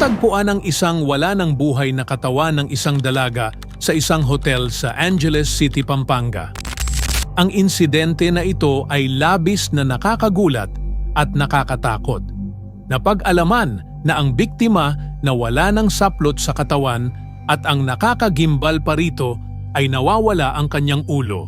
Natagpuan ang isang wala ng buhay na katawan ng isang dalaga sa isang hotel sa Angeles City, Pampanga. Ang insidente na ito ay labis na nakakagulat at nakakatakot. Napag-alaman na ang biktima na wala ng saplot sa katawan at ang nakakagimbal pa rito ay nawawala ang kanyang ulo.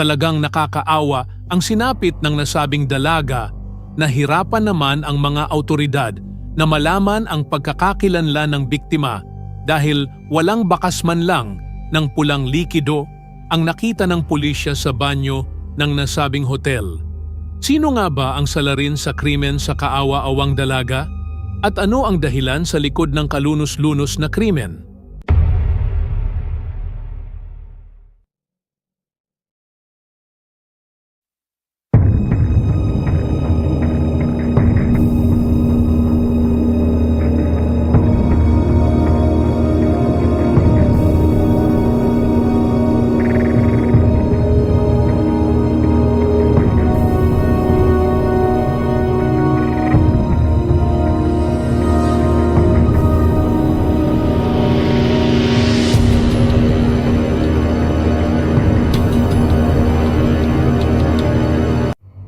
Talagang nakakaawa ang sinapit ng nasabing dalaga na hirapan naman ang mga autoridad na malaman ang pagkakakilanlan ng biktima dahil walang bakas man lang ng pulang likido ang nakita ng pulisya sa banyo ng nasabing hotel. Sino nga ba ang salarin sa krimen sa kaawa-awang dalaga? At ano ang dahilan sa likod ng kalunos-lunos na krimen?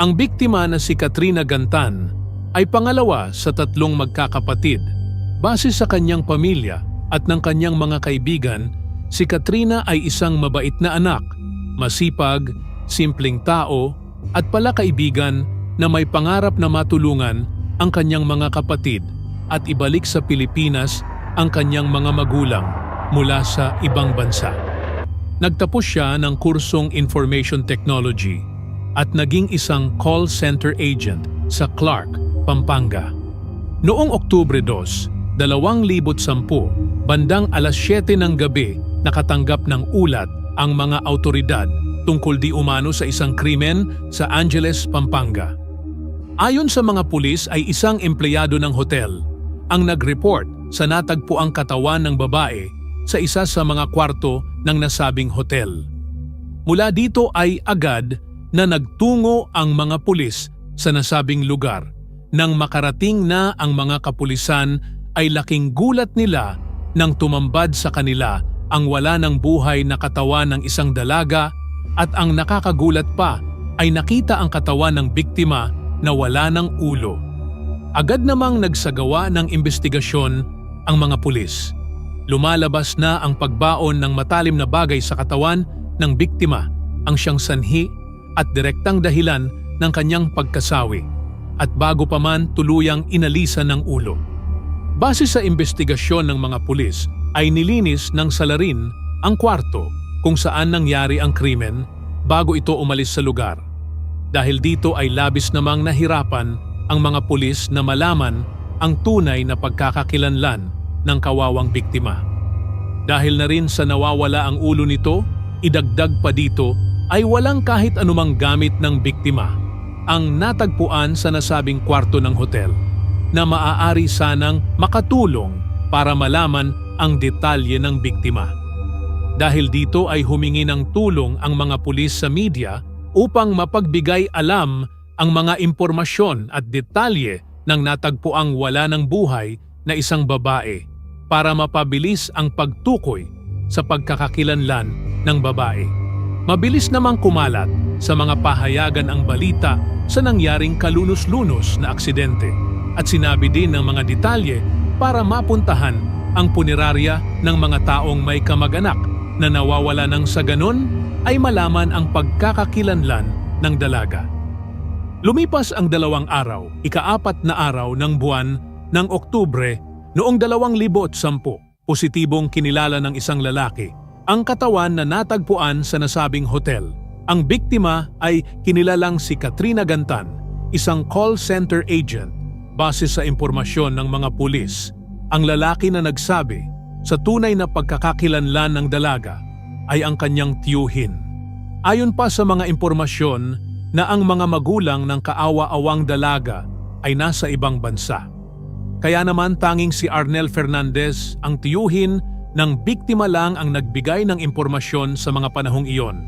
Ang biktima na si Katrina Gantan ay pangalawa sa tatlong magkakapatid. Base sa kanyang pamilya at ng kanyang mga kaibigan, si Katrina ay isang mabait na anak, masipag, simpleng tao at pala kaibigan na may pangarap na matulungan ang kanyang mga kapatid at ibalik sa Pilipinas ang kanyang mga magulang mula sa ibang bansa. Nagtapos siya ng kursong Information Technology at naging isang call center agent sa Clark, Pampanga. Noong Oktubre 2, 2010, bandang alas 7 ng gabi, nakatanggap ng ulat ang mga autoridad tungkol di umano sa isang krimen sa Angeles, Pampanga. Ayon sa mga pulis ay isang empleyado ng hotel ang nag-report sa natagpuang katawan ng babae sa isa sa mga kwarto ng nasabing hotel. Mula dito ay agad na nagtungo ang mga pulis sa nasabing lugar. Nang makarating na ang mga kapulisan ay laking gulat nila nang tumambad sa kanila ang wala ng buhay na katawan ng isang dalaga at ang nakakagulat pa ay nakita ang katawan ng biktima na wala ng ulo. Agad namang nagsagawa ng investigasyon ang mga pulis. Lumalabas na ang pagbaon ng matalim na bagay sa katawan ng biktima ang siyang sanhi at direktang dahilan ng kanyang pagkasawi at bago pa man tuluyang inalisa ng ulo. Base sa investigasyon ng mga pulis ay nilinis ng salarin ang kwarto kung saan nangyari ang krimen bago ito umalis sa lugar. Dahil dito ay labis namang nahirapan ang mga pulis na malaman ang tunay na pagkakakilanlan ng kawawang biktima. Dahil na rin sa nawawala ang ulo nito, idagdag pa dito ay walang kahit anumang gamit ng biktima ang natagpuan sa nasabing kwarto ng hotel na maaari sanang makatulong para malaman ang detalye ng biktima. Dahil dito ay humingi ng tulong ang mga pulis sa media upang mapagbigay alam ang mga impormasyon at detalye ng natagpuang wala ng buhay na isang babae para mapabilis ang pagtukoy sa pagkakakilanlan ng babae. Mabilis namang kumalat sa mga pahayagan ang balita sa nangyaring kalunos-lunos na aksidente at sinabi din ng mga detalye para mapuntahan ang punerarya ng mga taong may kamag-anak na nawawala ng sa ganon ay malaman ang pagkakakilanlan ng dalaga. Lumipas ang dalawang araw, ikaapat na araw ng buwan ng Oktubre noong 2010, positibong kinilala ng isang lalaki ang katawan na natagpuan sa nasabing hotel. Ang biktima ay kinilalang si Katrina Gantan, isang call center agent. Base sa impormasyon ng mga pulis, ang lalaki na nagsabi sa tunay na pagkakakilanlan ng dalaga ay ang kanyang tiyuhin. Ayon pa sa mga impormasyon na ang mga magulang ng kaawa-awang dalaga ay nasa ibang bansa. Kaya naman tanging si Arnel Fernandez ang tiyuhin ng biktima lang ang nagbigay ng impormasyon sa mga panahong iyon.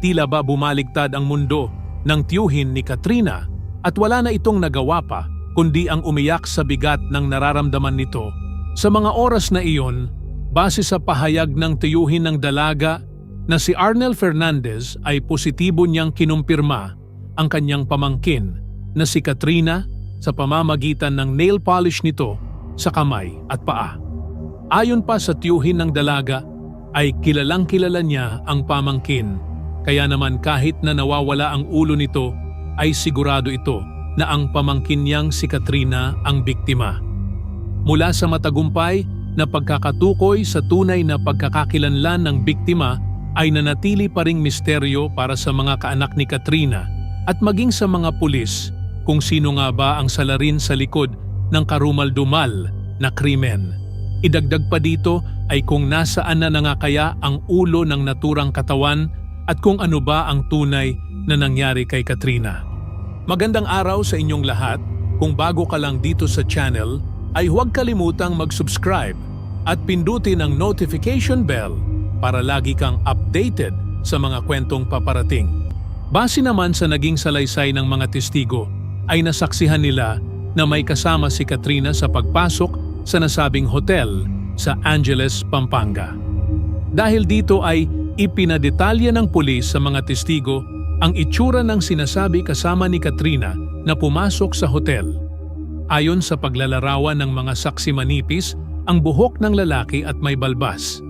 Tila ba bumaligtad ang mundo ng tiyuhin ni Katrina at wala na itong nagawa pa kundi ang umiyak sa bigat ng nararamdaman nito Sa mga oras na iyon, base sa pahayag ng tiyuhin ng dalaga na si Arnel Fernandez ay positibo niyang kinumpirma ang kanyang pamangkin na si Katrina sa pamamagitan ng nail polish nito sa kamay at paa. Ayon pa sa tiyuhin ng dalaga, ay kilalang kilala niya ang pamangkin. Kaya naman kahit na nawawala ang ulo nito, ay sigurado ito na ang pamangkin niyang si Katrina ang biktima. Mula sa matagumpay na pagkakatukoy sa tunay na pagkakakilanlan ng biktima ay nanatili pa ring misteryo para sa mga kaanak ni Katrina at maging sa mga pulis kung sino nga ba ang salarin sa likod ng karumal-dumal na krimen. Idagdag pa dito ay kung nasaan na na nga kaya ang ulo ng naturang katawan at kung ano ba ang tunay na nangyari kay Katrina. Magandang araw sa inyong lahat. Kung bago ka lang dito sa channel, ay huwag kalimutang mag-subscribe at pindutin ang notification bell para lagi kang updated sa mga kwentong paparating. Base naman sa naging salaysay ng mga testigo, ay nasaksihan nila na may kasama si Katrina sa pagpasok sa nasabing hotel sa Angeles, Pampanga. Dahil dito ay ipinadetalya ng pulis sa mga testigo ang itsura ng sinasabi kasama ni Katrina na pumasok sa hotel. Ayon sa paglalarawan ng mga saksi manipis, ang buhok ng lalaki at may balbas.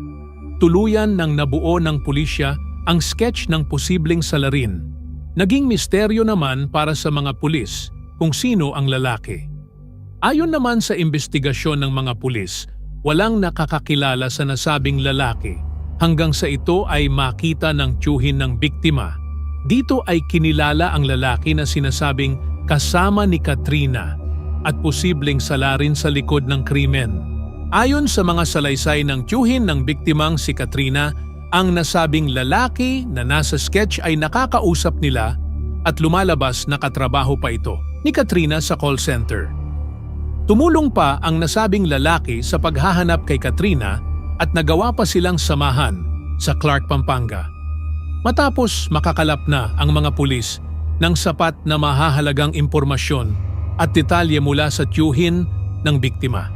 Tuluyan ng nabuo ng pulisya ang sketch ng posibleng salarin. Naging misteryo naman para sa mga pulis kung sino ang lalaki. Ayon naman sa investigasyon ng mga pulis, walang nakakakilala sa nasabing lalaki hanggang sa ito ay makita ng tiyuhin ng biktima. Dito ay kinilala ang lalaki na sinasabing kasama ni Katrina at posibleng salarin sa likod ng krimen. Ayon sa mga salaysay ng tiyuhin ng biktimang si Katrina, ang nasabing lalaki na nasa sketch ay nakakausap nila at lumalabas na katrabaho pa ito ni Katrina sa call center. Tumulong pa ang nasabing lalaki sa paghahanap kay Katrina at nagawa pa silang samahan sa Clark, Pampanga. Matapos makakalap na ang mga pulis ng sapat na mahahalagang impormasyon at detalye mula sa tiyuhin ng biktima.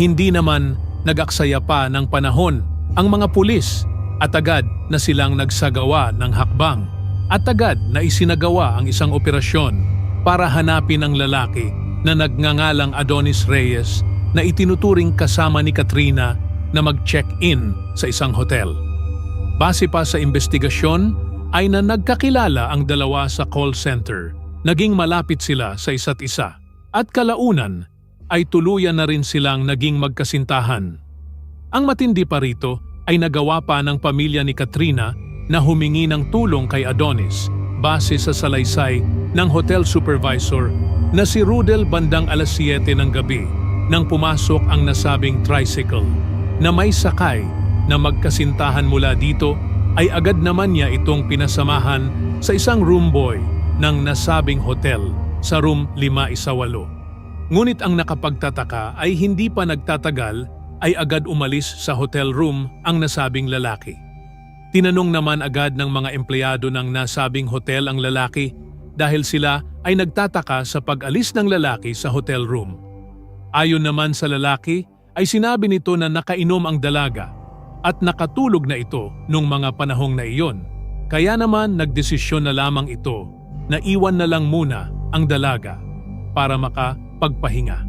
Hindi naman nag-aksaya pa ng panahon ang mga pulis at agad na silang nagsagawa ng hakbang at agad na isinagawa ang isang operasyon para hanapin ang lalaki na nagngangalang Adonis Reyes na itinuturing kasama ni Katrina na mag-check-in sa isang hotel. Base pa sa investigasyon ay na nagkakilala ang dalawa sa call center. Naging malapit sila sa isa't isa. At kalaunan ay tuluyan na rin silang naging magkasintahan. Ang matindi pa rito ay nagawa pa ng pamilya ni Katrina na humingi ng tulong kay Adonis base sa salaysay ng hotel supervisor na si Rudel bandang alas 7 ng gabi nang pumasok ang nasabing tricycle na may sakay na magkasintahan mula dito ay agad naman niya itong pinasamahan sa isang room boy ng nasabing hotel sa room 518. Ngunit ang nakapagtataka ay hindi pa nagtatagal ay agad umalis sa hotel room ang nasabing lalaki. Tinanong naman agad ng mga empleyado ng nasabing hotel ang lalaki dahil sila ay nagtataka sa pag-alis ng lalaki sa hotel room. Ayon naman sa lalaki ay sinabi nito na nakainom ang dalaga at nakatulog na ito nung mga panahong na iyon. Kaya naman nagdesisyon na lamang ito na iwan na lang muna ang dalaga para makapagpahinga.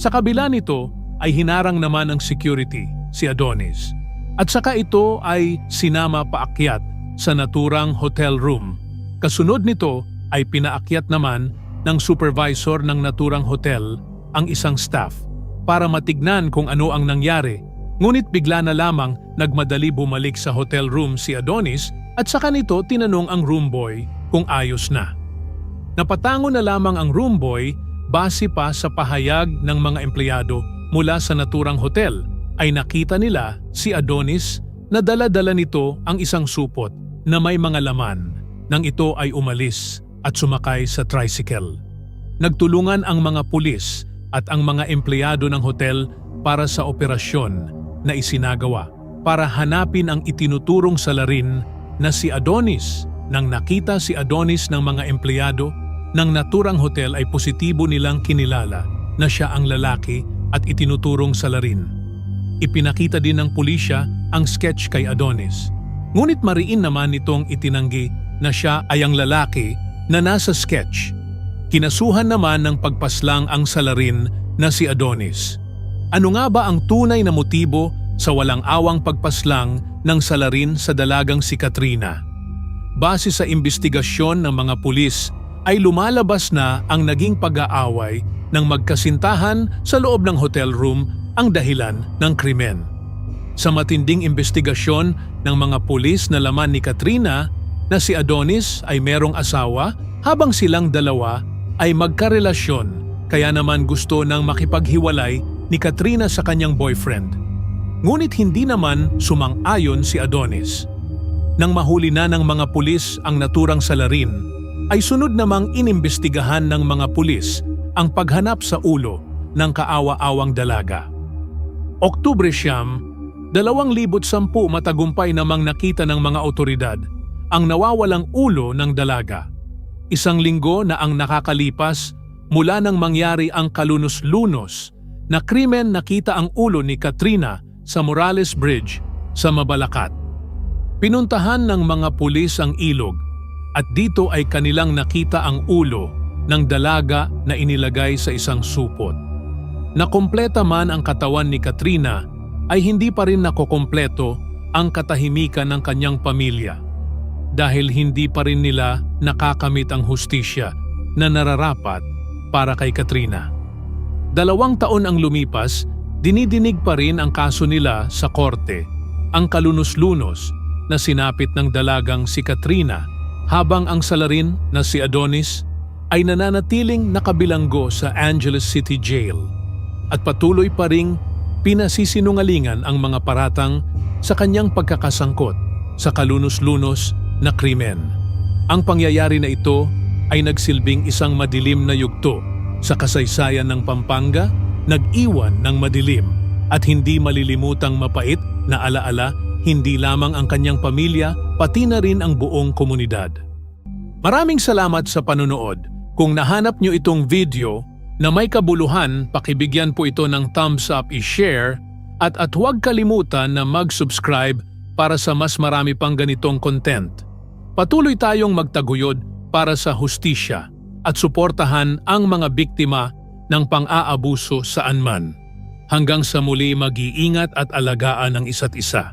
Sa kabila nito ay hinarang naman ng security si Adonis at saka ito ay sinama paakyat sa naturang hotel room. Kasunod nito ay pinaakyat naman ng supervisor ng naturang hotel ang isang staff para matignan kung ano ang nangyari. Ngunit bigla na lamang nagmadali bumalik sa hotel room si Adonis at saka nito tinanong ang room boy kung ayos na. Napatango na lamang ang room boy base pa sa pahayag ng mga empleyado mula sa naturang hotel ay nakita nila si Adonis na dala-dala nito ang isang supot na may mga laman nang ito ay umalis at sumakay sa tricycle. Nagtulungan ang mga pulis at ang mga empleyado ng hotel para sa operasyon na isinagawa para hanapin ang itinuturong salarin na si Adonis. Nang nakita si Adonis ng mga empleyado ng naturang hotel ay positibo nilang kinilala na siya ang lalaki at itinuturong sa larin. Ipinakita din ng pulisya ang sketch kay Adonis. Ngunit mariin naman nitong itinanggi na siya ay ang lalaki na nasa sketch. Kinasuhan naman ng pagpaslang ang salarin na si Adonis. Ano nga ba ang tunay na motibo sa walang awang pagpaslang ng salarin sa dalagang si Katrina? Base sa investigasyon ng mga pulis ay lumalabas na ang naging pag-aaway ng magkasintahan sa loob ng hotel room ang dahilan ng krimen. Sa matinding investigasyon ng mga pulis na laman ni Katrina na si Adonis ay merong asawa habang silang dalawa ay magkarelasyon kaya naman gusto nang makipaghiwalay ni Katrina sa kanyang boyfriend. Ngunit hindi naman sumang-ayon si Adonis. Nang mahuli na ng mga pulis ang naturang salarin, ay sunod namang inimbestigahan ng mga pulis ang paghanap sa ulo ng kaawa-awang dalaga. Oktubre siyam, 2010 matagumpay namang nakita ng mga otoridad ang nawawalang ulo ng dalaga. Isang linggo na ang nakakalipas mula nang mangyari ang kalunos-lunos na krimen nakita ang ulo ni Katrina sa Morales Bridge sa Mabalacat. Pinuntahan ng mga pulis ang ilog at dito ay kanilang nakita ang ulo ng dalaga na inilagay sa isang supot. Nakompleta man ang katawan ni Katrina ay hindi pa rin nakokompleto ang katahimikan ng kanyang pamilya dahil hindi pa rin nila nakakamit ang hustisya na nararapat para kay Katrina. Dalawang taon ang lumipas, dinidinig pa rin ang kaso nila sa korte, ang kalunos-lunos na sinapit ng dalagang si Katrina habang ang salarin na si Adonis ay nananatiling nakabilanggo sa Angeles City Jail at patuloy pa ring pinasisinungalingan ang mga paratang sa kanyang pagkakasangkot sa kalunos-lunos na krimen. Ang pangyayari na ito ay nagsilbing isang madilim na yugto sa kasaysayan ng Pampanga, nag-iwan ng madilim at hindi malilimutang mapait na alaala hindi lamang ang kanyang pamilya pati na rin ang buong komunidad. Maraming salamat sa panunood. Kung nahanap nyo itong video na may kabuluhan, pakibigyan po ito ng thumbs up i-share at at huwag kalimutan na mag-subscribe para sa mas marami pang ganitong content. Patuloy tayong magtaguyod para sa hustisya at suportahan ang mga biktima ng pang-aabuso saan man. Hanggang sa muli mag-iingat at alagaan ang isa't isa.